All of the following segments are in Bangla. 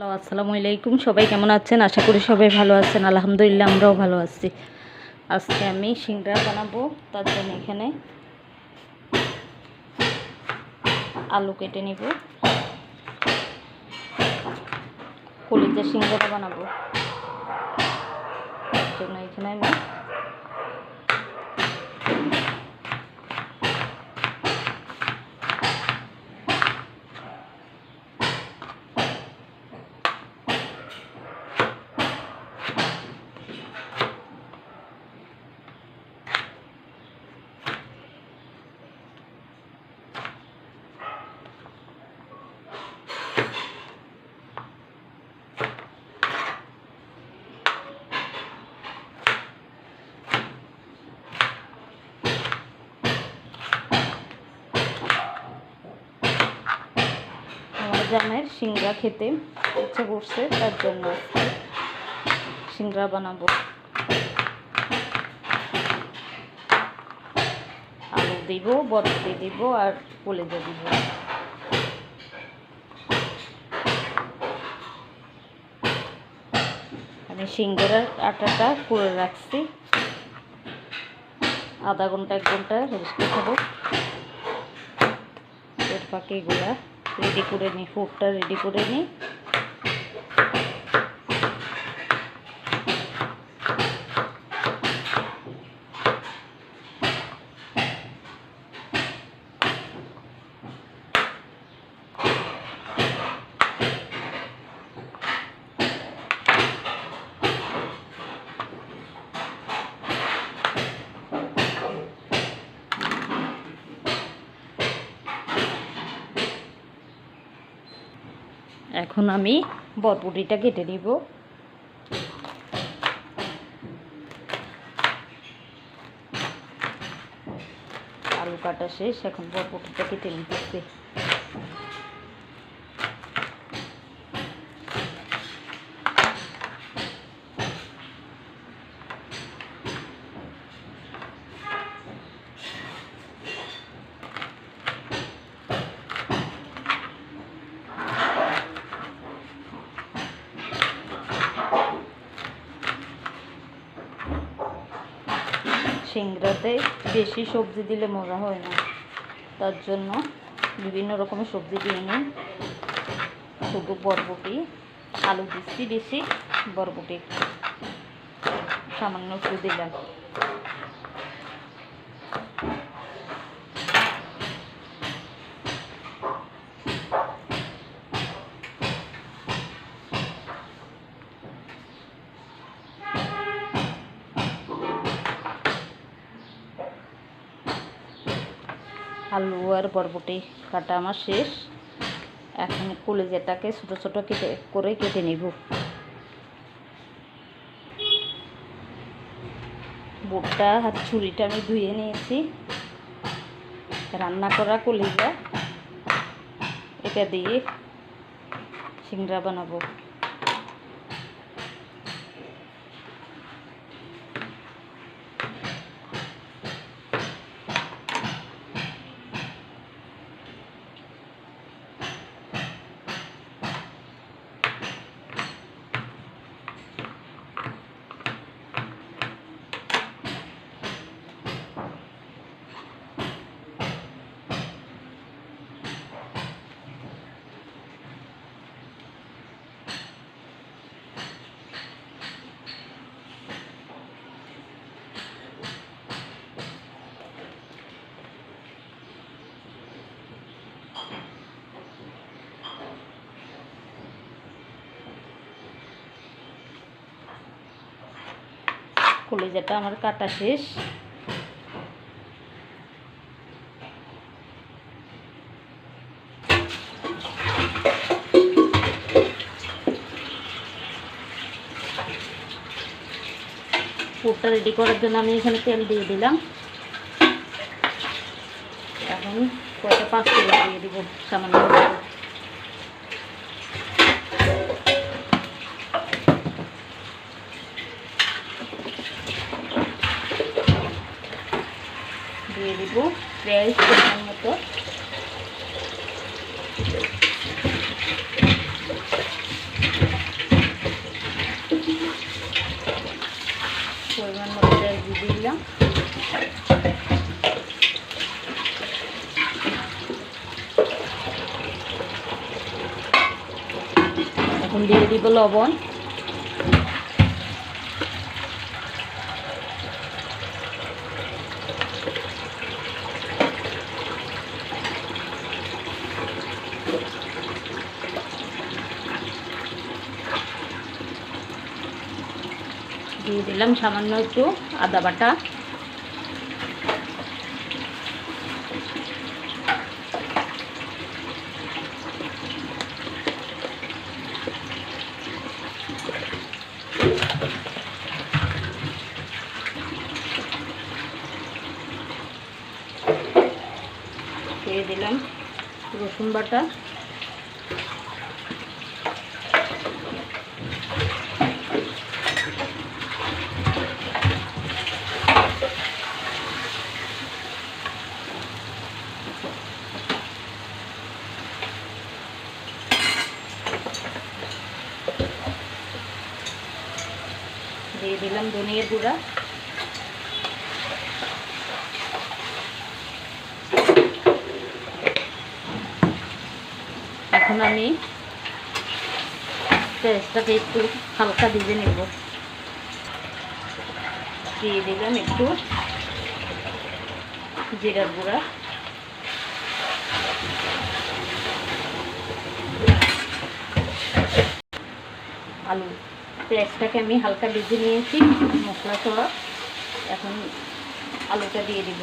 হ্যালো, আসসালামু আলাইকুম। সবাই কেমন আছেন? আশা করি সবাই ভালো আছেন। আলহামদুলিল্লাহ, আমরাও ভালো আছি। আজকে আমি সিংড়া বানাবো। তার জন্য এখানে আলু কেটে নিব। কলিজা সিংড়া বানাবো। তার জন্য এখানে আমি আমার জামের সিংড়া খেতে ইচ্ছে করছে, তার জন্য সিংড়া বানাবো। আলু দিব বরবটি দিব আর কলেজা দিব। আমি সিঙ্গারার আটাটা করে রাখছি। আধা ঘণ্টা, এক ঘণ্টা রেস্টে খাব এর ফাঁকে এগুলা। রেডি করে নিই ফুডটা রেডি করে নিই। এখন আমি বরপুটিটা কেটে নিব। আলু কাটা শেষ এখন বরপুটিটা কেটে নিতেছি। সিংড়াতে বেশি সবজি দিলে মজা হয় না। তার জন্য বিভিন্ন রকমের সবজি দিয়ে নিই। শুধু বরবটি, আলু দিচ্ছি বেশি, বরবটি। সামান্য একটু দিলাম। আলু আর বরবটি কাটা আমার শেষ। এখন কলেজাটাকে ছোটো ছোটো কেটে, করে কেটে নিব। বুটটা আর ছুরিটা আমি ধুয়ে নিয়েছি। রান্না করা কলিজা, এটা দিয়ে সিংড়া বানাবো। কলিজাটা আমার কাটা শেষ। পুরটা রেডি করার জন্য আমি এখানে তেল দিয়ে দিলাম। এখন কয়টা পাঁচ দিয়ে দিব, সামান্য। দিয়ে দিলাম। এখন দিয়ে দিব লবণ। দিয়ে দিলাম সামান্য একটু। আদা বাটা। দিয়ে দিলাম রসুন বাটা। দিয়ে দিলাম ধনিয়া গুঁড়া। এখন আমি পেঁয়াজটাকে একটু হালকা দিয়ে নেব। দিয়ে দিলাম একটু জিরার গুঁড়া। আলু পেঁয়াজটাকে আমি হালকা ভেজে নিয়েছি মশলা সহ এখন আলুটা দিয়ে দিব।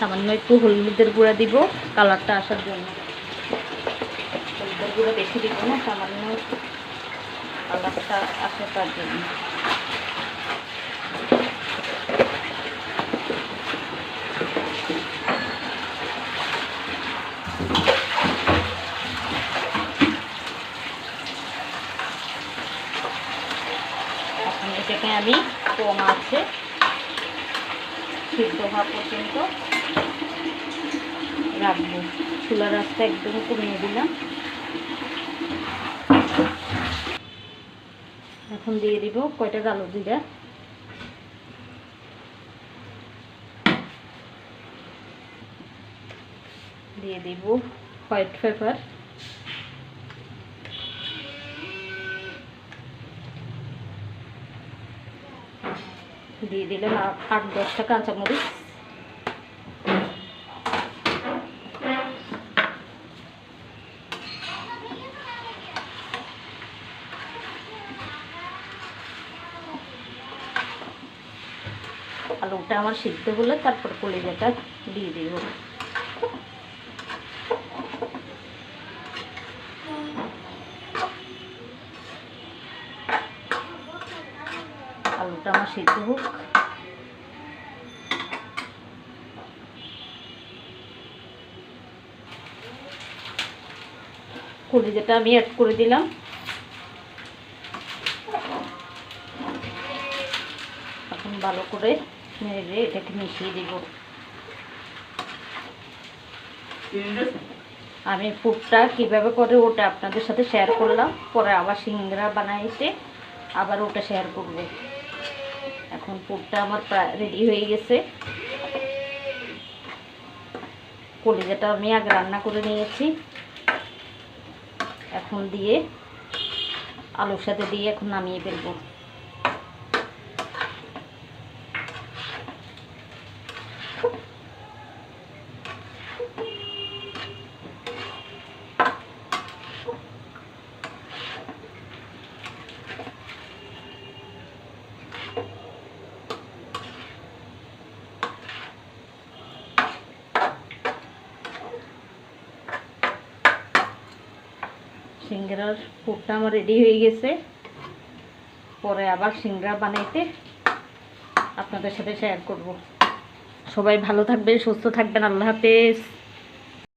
সামান্য একটু হলুদের গুঁড়া দিব, কালারটা আসার জন্য। হলুদের গুঁড়া বেশি দিব না, সামান্য কালারটা তার জন্য। আমি কম আছে সিদ্ধ হওয়া পর্যন্ত রাখব। চুলা রাস্তা একদম কমিয়ে দিলাম। এখন দিয়ে দিব কয়টা কালো জিরা। দিয়ে দিব হোয়াইট পেপার। দিয়ে দিলাম আট দশটা কাঁচামরিচ আলুটা আমার সিদ্ধ হলে তারপর কলিজাটা দিয়ে দিব আলুটা আমার সিদ্ধ হোক কলিজাটা আমি অ্যাড করে দিলাম। এখন ভালো করে নেড়ে এটাকে মিশিয়ে দিব। আমি ফুডটা কীভাবে করে ওটা আপনাদের সাথে শেয়ার করলাম, পরে আবার সিঙ্গড়া বানাইতে আবার ওটা শেয়ার করব। এখন পুরটা আমার প্রায় রেডি হয়ে গেছে। কলিজাটা আমি আগে রান্না করে নিয়েছি। এখন দিয়ে আলুর সাথে দিয়ে এখন নামিয়ে ফেলব। সিঙ্গারার ফুটটা আমার রেডি হয়ে গেছে। পরে আবার সিংড়া বানাইতে আপনাদের সাথে শেয়ার করব। সবাই ভালো থাকবেন, সুস্থ থাকবেন, আল্লাহ হাফেজ।